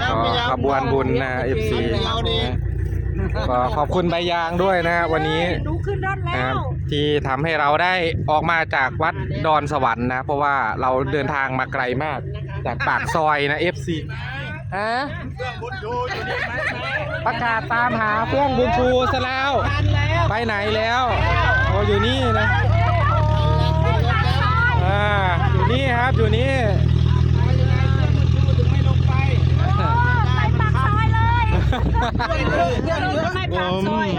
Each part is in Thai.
ก็ขบวนบุญนะ FC ก็ขอบคุณใบยางด้วยนะฮะวันนี้ดูขึ้นรถนะแล้ครับวที่ทำให้เราได้ออกมาจากวัดดอนสวรรค์นะ เพราะว่าเราเดินทางมาไกลมาก จากปากซอยนะ FC ฮะประกาศตามหาเฟื่องบุญชูซะแล้ว ไปไหนแล้วโอ้อยู่นี่นะอ่าอยู่ นี่ครับอยู่นี่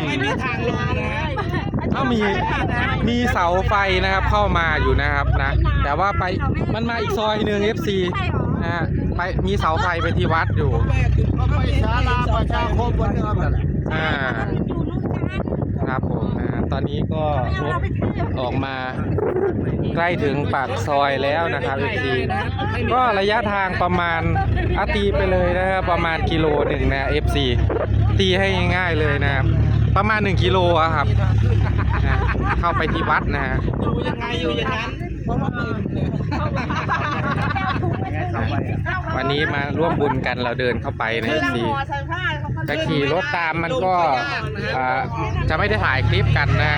ไม่มีทางลงนะฮะถ้ามีมีเสาไฟนะครับเข้ามาอยู่นะครับนะ แต่ว่าไปมันมาอีกซอยหนึ่ง FC นะฮะไปมีเสาไฟไปที่วัดอยู่ก็ไปศาลาประชาคมบนเรือแบบอ่าครับผมนะฮะ ตอนนี้ก็รถออกมาใกล้ถึงปากซอยแล้วนะครับ FC ก็ระยะทางประมาณอาตีไปเลยนะครับประมาณกิโลหนึ่งนะ FC ตีให้ง่ายๆเลยนะครับประมาณ 1 กิโลอะครับนะเข้าไปที่วัดนะฮะอยู่ยังไงอยู่อย่างนั้น เพราะว่าตื่นเลยวันนี้มาร่วมบุญกันเราเดินเข้าไปใน FC จะขี่รถตามมันก็อ่าจะไม่ได้ถ่ายคลิปกันนะ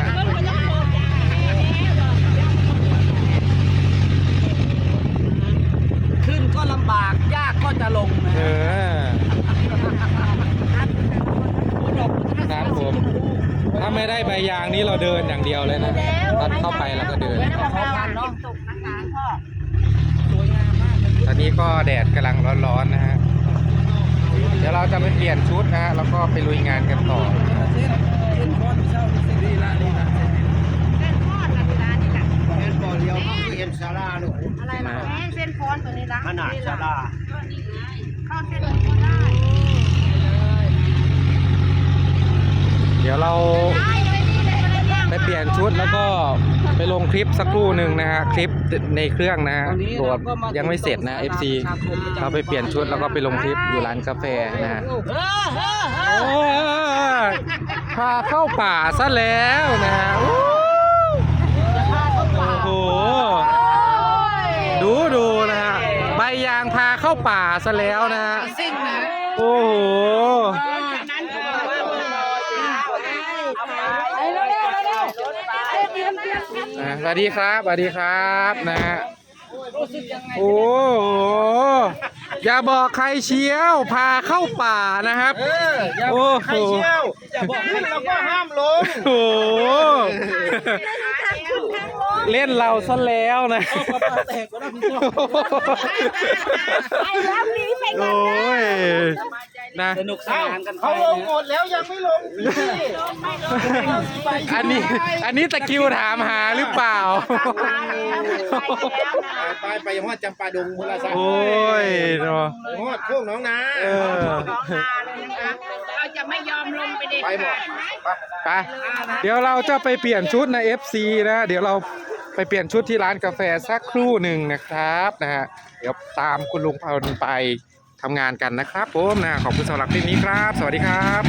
ขึ้นก็ลำบากยากก็จะลงนะเอฮะอครับผม ถ้าไม่ได้ใบยางนี้เราเดินอย่างเดียวเลยนะ ตอนเข้าไปเราก็เดิน ตอนนี้ก็แดดกำลังร้อนๆนะฮะ เดี๋ยวเราจะไปเปลี่ยนชุดนะฮะแล้วก็ไปลุยงานกันต่อเส้นเส้นคอนเช่าดีละดีละเส้นบ่อเดียวเขาเห็นศาลาลูกอะไรนะเส้นฟอนตัวนี้ละขนาดศาลาเข้าเส้นฟอนได้ เดี๋ ยวเราไปเปลี่ยนชุดแล้วก็ไปลงคลิปสักครู่หนึ่งนะฮะคลิปในเครื่องนะฮะโหลดยังไม่เสร็จนะ FC เราไปเปลี่ยนชุดแล้วก็ไปลงคลิปอยู่ร้านกาแฟนะฮะพาเข้าป่าซะแล้วนะฮะโอ้โหดูดูนะฮะใบยางพาเข้าป่าซะแล้วนะฮะซิ่งนะโอ้โห อะสวัสดีครับสวัสดีครับนะฮะโอ้โหอย่าบอกใครเชียว พาเข้าป่านะครับ เอออย่าโอ้บอกโห ใครเชี่ยวอย่าบอกขึ้นเราก็ห้ามลงโอ้โหเล่นเราซะแล้วนะปลาปลาแตกก็ได้พี่เจ้าโอ้ย นะ สนุกสนานกันเขาลงหมดแล้วยังไม่ลงพี่อันนี้ อันนี้ตะคริวถามหาหรือเปล่า ไปไปยังว่าจำปาดงมูลสักโอ้ยเนาะฮอดโคกน้องนาเออเราจะไม่ยอมลงไปเด็ดไปหมดไปเดี๋ยวเราจะไปเปลี่ยนชุดใน FC นะเดี๋ยวเราไปเปลี่ยนชุดที่ร้านกาแฟสักครู่หนึ่งนะครับนะฮะเดี๋ยวตามคุณลุงพลไป ทำงานกันนะครับผมนะขอบคุณสำหรับคลิปนี้ครับ สวัสดีครับ